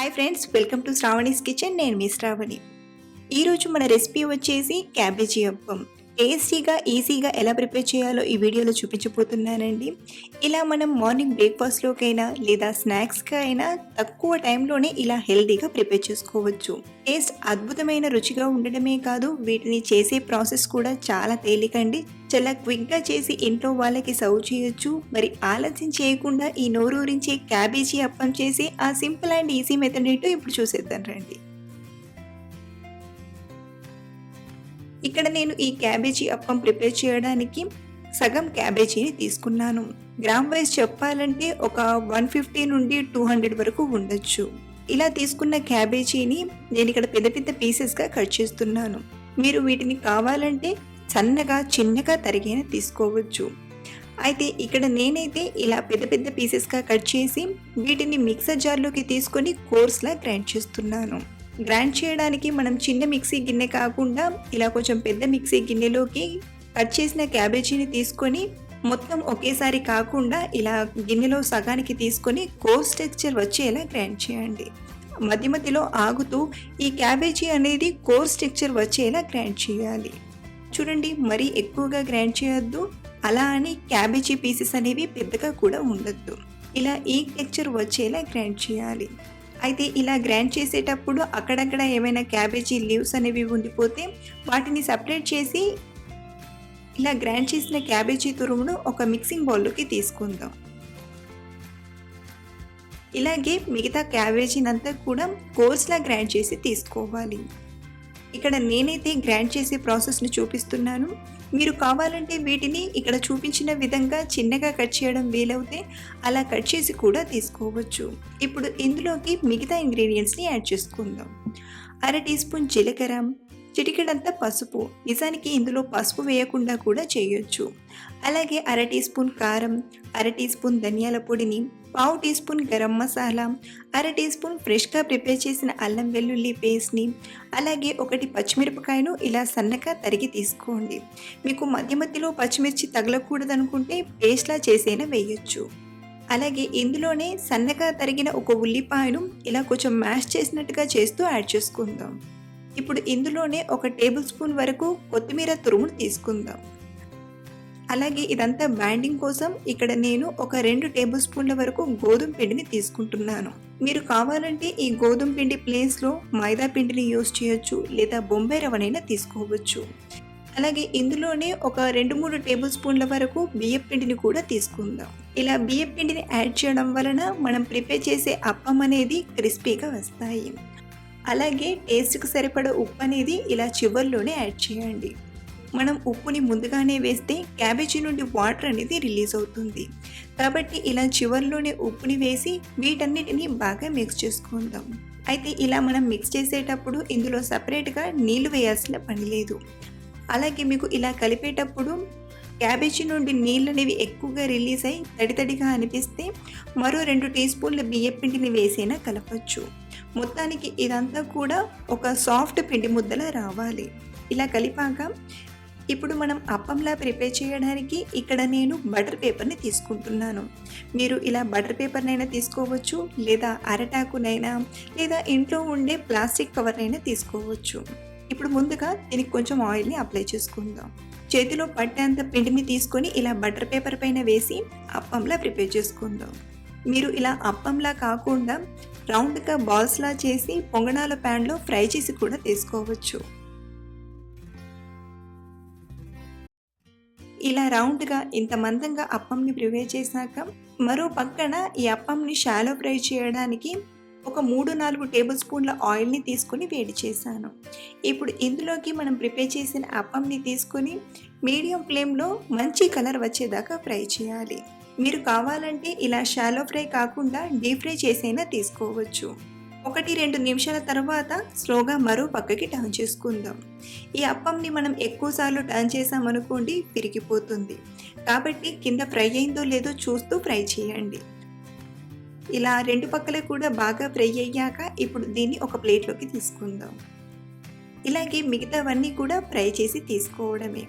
Hi friends welcome to Sravani's kitchen నేను మీ శ్రావణి. ఈరోజు మన రెసిపీ వచ్చేసి క్యాబేజీ అప్పం. టేస్టీగా ఈజీగా ఎలా ప్రిపేర్ చేయాలో ఈ వీడియోలో చూపించబోతున్నానండి. ఇలా మనం మార్నింగ్ బ్రేక్ఫాస్ట్లోకైనా లేదా స్నాక్స్కి అయినా తక్కువ టైంలోనే ఇలా హెల్తీగా ప్రిపేర్ చేసుకోవచ్చు. టేస్ట్ అద్భుతమైన రుచిగా ఉండడమే కాదు వీటిని చేసే ప్రాసెస్ కూడా చాలా తేలికండి. చాలా క్విక్గా చేసి ఇంట్లో వాళ్ళకి సర్వ్ చేయొచ్చు. మరి ఆలస్యం చేయకుండా ఈ నోరూరించే క్యాబేజీ అప్పం చేసి ఆ సింపుల్ అండ్ ఈజీ మెథడ్ ఏంటో ఇప్పుడు చూసేద్దాం రండి. ఇక్కడ నేను ఈ క్యాబేజీ అప్పం ప్రిపేర్ చేయడానికి సగం క్యాబేజీని తీసుకున్నాను. గ్రామ్ వైజ్ చెప్పాలంటే ఒక వన్ ఫిఫ్టీ నుండి టూ హండ్రెడ్ వరకు ఉండొచ్చు. ఇలా తీసుకున్న క్యాబేజీని నేను ఇక్కడ పెద్ద పెద్ద పీసెస్గా కట్ చేస్తున్నాను. మీరు వీటిని కావాలంటే సన్నగా చిన్నగా తరిగిన తీసుకోవచ్చు. అయితే ఇక్కడ నేనైతే ఇలా పెద్ద పెద్ద పీసెస్గా కట్ చేసి వీటిని మిక్సర్ జార్లోకి తీసుకొని కోర్స్లా గ్రైండ్ చేస్తున్నాను. గ్రైండ్ చేయడానికి మనం చిన్న మిక్సీ గిన్నె కాకుండా ఇలా కొంచెం పెద్ద మిక్సీ గిన్నెలోకి కట్ చేసిన క్యాబేజీని తీసుకొని మొత్తం ఒకేసారి కాకుండా ఇలా గిన్నెలో సగానికి తీసుకొని కోర్స్ టెక్స్చర్ వచ్చేలా గ్రైండ్ చేయండి. మధ్య మధ్యలో ఆగుతూ ఈ క్యాబేజీ అనేది కోర్స్ టెక్స్చర్ వచ్చేలా గ్రైండ్ చేయాలి. చూడండి మరీ ఎక్కువగా గ్రైండ్ చేయొద్దు. అలా అని క్యాబేజీ పీసెస్ అనేవి పెద్దగా కూడా ఉండొద్దు. ఇలా ఈ టెక్స్చర్ వచ్చేలా గ్రైండ్ చేయాలి. అయితే ఇలా గ్రైండ్ చేసేటప్పుడు అక్కడక్కడ ఏమైనా క్యాబేజీ లీవ్స్ అనేవి ఉండిపోతే వాటిని సపరేట్ చేసి ఇలా గ్రైండ్ చేసిన క్యాబేజీ తురుమును ఒక మిక్సింగ్ బౌల్లోకి తీసుకుందాం. ఇలాగే మిగతా క్యాబేజీనంతా కూడా కోర్స్లా గ్రైండ్ చేసి తీసుకోవాలి. ఇక్కడ నేనైతే గ్రైండ్ చేసే ప్రాసెస్ని చూపిస్తున్నాను. మీరు కావాలంటే వీటిని ఇక్కడ చూపించిన విధంగా చిన్నగా కట్ చేయడం వీలవుతే అలా కట్ చేసి కూడా తీసుకోవచ్చు. ఇప్పుడు ఇందులోకి మిగతా ఇంగ్రీడియంట్స్ని యాడ్ చేసుకుందాం. అర టీ స్పూన్ జీలకర్ర చిటికెడంత పసుపు. నిజానికి ఇందులో పసుపు వేయకుండా కూడా చేయొచ్చు. అలాగే అర టీ స్పూన్ కారం అర టీ స్పూన్ ధనియాల పొడిని పావు టీ స్పూన్ గరం మసాలా అర టీ స్పూన్ ఫ్రెష్గా ప్రిపేర్ చేసిన అల్లం వెల్లుల్లి పేస్ట్ని అలాగే ఒకటి పచ్చిమిరపకాయను ఇలా సన్నగా తరిగి తీసుకోండి. మీకు మధ్య మధ్యలో పచ్చిమిర్చి తగలకూడదు అనుకుంటే పేస్ట్లా చేసైనా వేయొచ్చు. అలాగే ఇందులోనే సన్నగా తరిగిన ఒక ఉల్లిపాయను ఇలా కొంచెం మ్యాష్ చేసినట్టుగా చేస్తూ యాడ్ చేసుకుందాం. ఇప్పుడు ఇందులోనే ఒక టేబుల్ స్పూన్ వరకు కొత్తిమీర తురుమును తీసుకుందాం. అలాగే ఇదంతా బ్యాండింగ్ కోసం ఇక్కడ నేను ఒక రెండు టేబుల్ స్పూన్ల వరకు గోధుమ పిండిని తీసుకుంటున్నాను. మీరు కావాలంటే ఈ గోధుమ పిండి ప్లేస్లో మైదా పిండిని యూస్ చేయొచ్చు లేదా బొంబాయి రవ్వనైనా తీసుకోవచ్చు. అలాగే ఇందులోనే ఒక రెండు మూడు టేబుల్ స్పూన్ల వరకు బియ్యం పిండిని కూడా తీసుకుందాం. ఇలా బియ్యం పిండిని యాడ్ చేయడం వలన మనం ప్రిపేర్ చేసే అప్పం అనేది క్రిస్పీగా వస్తాయి. అలాగే టేస్ట్కి సరిపడ ఉప్పు అనేది ఇలా చివరిలోనే యాడ్ చేయండి. మనం ఉప్పుని ముందుగానే వేస్తే క్యాబేజీ నుండి వాటర్ అనేది రిలీజ్ అవుతుంది. కాబట్టి ఇలా చివరిలోనే ఉప్పుని వేసి వీటన్నిటిని బాగా మిక్స్ చేసుకుందాం. అయితే ఇలా మనం మిక్స్ చేసేటప్పుడు ఇందులో సపరేట్గా నీళ్ళు వేయాల్సిన పని లేదు. అలాగే మీకు ఇలా కలిపేటప్పుడు క్యాబేజీ నుండి నీళ్ళు అనేవి ఎక్కువగా రిలీజ్ అయి తడి తడిగా అనిపిస్తే మరో రెండు టీ స్పూన్ల బియ్య పిండిని వేసైనా కలపచ్చు. మొత్తానికి ఇదంతా కూడా ఒక సాఫ్ట్ పిండి ముద్దలా రావాలి. ఇలా కలిపాక ఇప్పుడు మనం అప్పంలా ప్రిపేర్ చేయడానికి ఇక్కడ నేను బటర్ పేపర్ని తీసుకుంటున్నాను. మీరు ఇలా బటర్ పేపర్నైనా తీసుకోవచ్చు లేదా అరటాకునైనా లేదా ఇంట్లో ఉండే ప్లాస్టిక్ కవర్నైనా తీసుకోవచ్చు. ఇప్పుడు ముందుగా దీనికి కొంచెం ఆయిల్ని అప్లై చేసుకుందాం. చేతిలో పట్టేంత పిండిని తీసుకొని ఇలా బటర్ పేపర్ పైన వేసి అప్పంలా ప్రిపేర్ చేసుకుందాం. మీరు ఇలా అప్పంలా కాకుండా రౌండ్గా బాల్స్లా చేసి పొంగనాల ప్యాన్లో ఫ్రై చేసి కూడా తీసుకోవచ్చు. ఇలా రౌండ్గా ఇంత మందంగా అప్పంని ప్రిపేర్ చేశాక మరో పక్కన ఈ అప్పంని షాలో ఫ్రై చేయడానికి ఒక మూడు నాలుగు టేబుల్ స్పూన్ల ఆయిల్ని తీసుకొని వేడి చేశాను. ఇప్పుడు ఇందులోకి మనం ప్రిపేర్ చేసిన అప్పంని తీసుకొని మీడియం ఫ్లేమ్లో మంచి కలర్ వచ్చేదాకా ఫ్రై చేయాలి. మీరు కావాలంటే ఇలా షాలో ఫ్రై కాకుండా డీప్ ఫ్రై చేసైనా తీసుకోవచ్చు. ఒకటి రెండు నిమిషాల తర్వాత స్లోగా మరో పక్కకి టర్న్ చేసుకుందాం. ఈ అప్పంని మనం ఎక్కువసార్లు టర్న్ చేసామనుకోండి పెరిగిపోతుంది కాబట్టి కింద ఫ్రై అయిందో లేదో చూస్తూ ఫ్రై చేయండి. ఇలా రెండు పక్కల కూడా బాగా ఫ్రై అయ్యాక ఇప్పుడు దీన్ని ఒక ప్లేట్లోకి తీసుకుందాం. ఇలాగే మిగతావన్నీ కూడా ఫ్రై చేసి తీసుకోవడమే.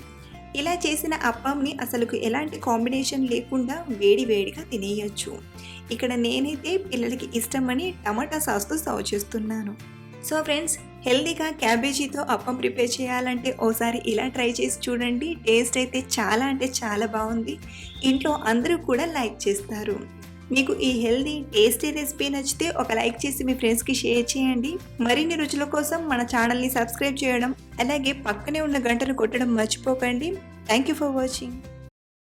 ఇలా చేసిన అప్పంని అసలుకు ఎలాంటి కాంబినేషన్ లేకుండా వేడి వేడిగా తినేయచ్చు. ఇక్కడ నేనైతే పిల్లలకి ఇష్టమని టమాటా సాస్తో సర్వ్ చేస్తున్నాను. సో ఫ్రెండ్స్ హెల్దీగా క్యాబేజీతో అప్పం ప్రిపేర్ చేయాలంటే ఓసారి ఇలా ట్రై చేసి చూడండి. టేస్ట్ అయితే చాలా అంటే చాలా బాగుంది. ఇంట్లో అందరూ కూడా లైక్ చేస్తారు. మీకు ఈ హెల్దీ టేస్టీ రెసిపీ నచ్చితే ఒక లైక్ చేసి మీ ఫ్రెండ్స్కి షేర్ చేయండి. మరిన్ని రుచుల కోసం మన ఛానల్ని సబ్స్క్రైబ్ చేయడం అలాగే పక్కనే ఉన్న గంటను కొట్టడం మర్చిపోకండి. Thank you for watching.